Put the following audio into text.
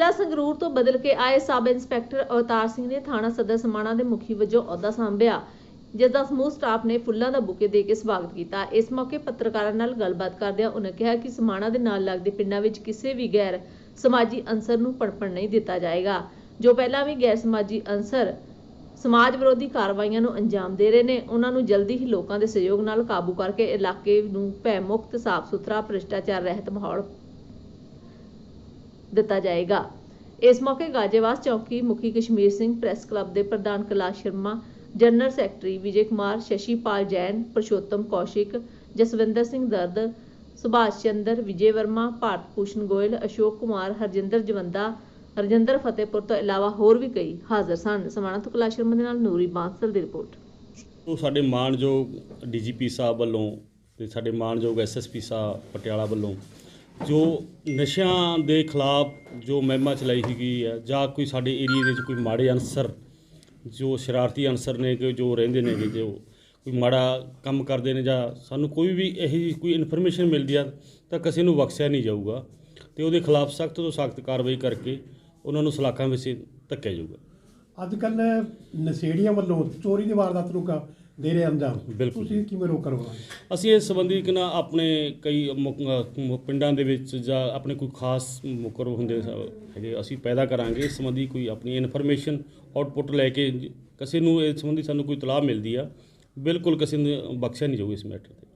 ਜ਼ਿਲ੍ਹਾ ਸੰਗਰੂਰ ਤੋਂ ਬਦਲ ਕੇ ਆਏ ਸਬ ਇੰਸਪੈਕਟਰ ਅਵਤਾਰ ਸਿੰਘ ਨੇ ਥਾਣਾ ਸਦਰ ਸਮਾਣਾ ਦੇ ਮੁਖੀ ਵਜੋਂ ਅਹੁਦਾ ਸੰਭਿਆ, ਜਿਸ ਦਾ ਸਮੂਹ ਸਟਾਫ ਨੇ ਫੁੱਲਾਂ ਦਾ ਬੁਕੇ ਦੇ ਕੇ ਸਵਾਗਤ ਕੀਤਾ। ਇਸ ਮੌਕੇ ਪੱਤਰਕਾਰਾਂ ਨਾਲ ਗੱਲਬਾਤ ਕਰਦਿਆਂ ਉਹਨਾਂ ਕਿਹਾ ਕਿ ਸਮਾਣਾ ਦੇ ਨਾਲ ਲੱਗਦੇ ਪਿੰਡਾਂ ਵਿੱਚ ਕਿਸੇ ਵੀ ਗੈਰ ਸਮਾਜੀ ਅੰਸਰ ਨੂੰ ਪੜਪਣ ਨਹੀਂ ਦਿੱਤਾ ਜਾਏਗਾ। ਜੋ ਪਹਿਲਾਂ ਵੀ ਗੈਰ ਸਮਾਜੀ ਅੰਸਰ ਸਮਾਜ ਵਿਰੋਧੀ ਕਾਰਵਾਈਆਂ ਨੂੰ ਅੰਜਾਮ ਦੇ ਰਹੇ ਨੇ ਉਹਨਾਂ ਨੂੰ ਜਲਦੀ ਹੀ ਲੋਕਾਂ ਦੇ ਸਹਿਯੋਗ ਨਾਲ ਕਾਬੂ ਕਰਕੇ ਇਲਾਕੇ ਨੂੰ ਭੈ ਮੁਕਤ ਸਾਫ਼ ਸੁਥਰਾ ਭ੍ਰਿਸ਼ਟਾਚਾਰ ਰਹਿਤ ਮਾਹੌਲ ਦਿੱਤਾ ਜਾਏਗਾ। ਇਸ ਮੌਕੇ ਗਾਜੇਵਾਸ ਚੌਕੀ ਮੁਖੀ ਕਸ਼ਮੀਰ ਸਿੰਘ ਪ੍ਰੈਸ ਕਲੱਬ ਦੇ ਪ੍ਰਧਾਨ ਕੈਲਾਸ਼ ਸ਼ਰਮਾ, ਜਨਰਲ ਸੈਕਟਰੀ ਵਿਜੇ ਕੁਮਾਰ, ਸ਼ਸ਼ੀਪਾਲ ਜੈਨ, ਪੁਰਸ਼ੋਤਮ ਕੌਸ਼ਿਕ, ਜਸਵਿੰਦਰ ਸਿੰਘ ਦਰਦ, ਸੁਭਾਸ਼ ਚੰਦਰ, ਵਿਜੇ ਵਰਮਾ, ਭਾਰਤ ਭੂਸ਼ਣ ਗੋਇਲ, ਅਸ਼ੋਕ ਕੁਮਾਰ, ਹਰਜਿੰਦਰ ਜਵੰਦਾ, ਹਰਜਿੰਦਰ ਫਤਿਹਪੁਰ ਤੋਂ ਇਲਾਵਾ ਹੋਰ ਵੀ ਕਈ ਹਾਜ਼ਰ ਸਨ। ਸਮਾਣਾ ਤੋਂ ਕੈਲਾਸ਼ ਸ਼ਰਮਾ ਦੇ ਨਾਲ ਨੂਰੀ ਬਾਂਸਲ ਦੀ ਰਿਪੋਰਟ। ਉਹ ਸਾਡੇ ਮਾਣਯੋਗ ਡੀਜੀਪੀ ਸਾਹਿਬ ਵੱਲੋਂ ਤੇ ਸਾਡੇ ਮਾਣਯੋਗ ਐਸਐਸਪੀ ਸਾਹਿਬ ਪਟਿਆਲਾ ਵੱਲੋਂ ਜੋ ਨਸ਼ਿਆਂ ਦੇ ਖਿਲਾਫ ਜੋ ਮਹਿਮਾ ਚਲਾਈ ਸੀਗੀ ਹੈ ਜਾਂ ਕੋਈ ਸਾਡੇ ਏਰੀਏ ਦੇ ਵਿੱਚ ਕੋਈ ਮਾੜੇ ਅਨਸਰ, ਜੋ ਸ਼ਰਾਰਤੀ ਅਨਸਰ ਨੇ ਕਿ ਜੋ ਰਹਿੰਦੇ ਨੇ ਜੋ ਕੋਈ ਮਾੜਾ ਕੰਮ ਕਰਦੇ ਨੇ ਜਾਂ ਸਾਨੂੰ ਕੋਈ ਵੀ ਇਹੋ ਜਿਹੀ ਕੋਈ ਇਨਫੋਰਮੇਸ਼ਨ ਮਿਲਦੀ ਆ ਤਾਂ ਕਿਸੇ ਨੂੰ ਬਖਸ਼ਿਆ ਨਹੀਂ ਜਾਊਗਾ ਤੇ ਉਹਦੇ ਖਿਲਾਫ ਸਖਤ ਤੋਂ ਸਖਤ ਕਾਰਵਾਈ ਕਰਕੇ ਉਹਨਾਂ ਨੂੰ ਸਲਾਖਾਂ ਵਿੱਚ ਧੱਕਿਆ ਜਾਊਗਾ। ਅੱਜ ਕੱਲ ਨਸ਼ੇੜੀਆਂ ਵੱਲੋਂ ਚੋਰੀ ਦੀ ਵਾਰਦਾਤ ਨੂੰ ਦੇ ਰਹੇ ਅੰਜਾਮ। ਬਿਲਕੁਲ। ਤੁਸੀਂ ਕਿਵੇਂ ਰੋਕ ਕਰਵਾਉਂਗੇ ਅਸੀਂ ਇਸ ਸੰਬੰਧੀ ਕਿ ਨਾ ਆਪਣੇ ਕਈ ਮੁਕ- ਅਹ ਪਿੰਡਾਂ ਦੇ ਵਿੱਚ ਜਾਂ ਆਪਣੇ ਕੋਈ ਖਾਸ ਮੁਕਰ ਹੁੰਦੇ ਸ- ਹੈਗੇ ਅਸੀਂ ਪੈਦਾ ਕਰਾਂਗੇ। ਇਸ ਸੰਬੰਧੀ ਕੋਈ ਆਪਣੀ ਇਨਫੋਰਮੇਸ਼ਨ ਆਊਟਪੁੱਟ ਲੈ ਕੇ ਕਿਸੇ ਨੂੰ ਇਸ ਸੰਬੰਧੀ ਸਾਨੂੰ ਕੋਈ ਇਤਲਾਹ ਮਿਲਦੀ ਆ ਬਿਲਕੁਲ ਕਿਸੇ ਨੂੰ ਬਖਸ਼ਿਆ ਨਹੀਂ ਜਾਊ ਇਸ ਮੈਟਰ ਤੇ।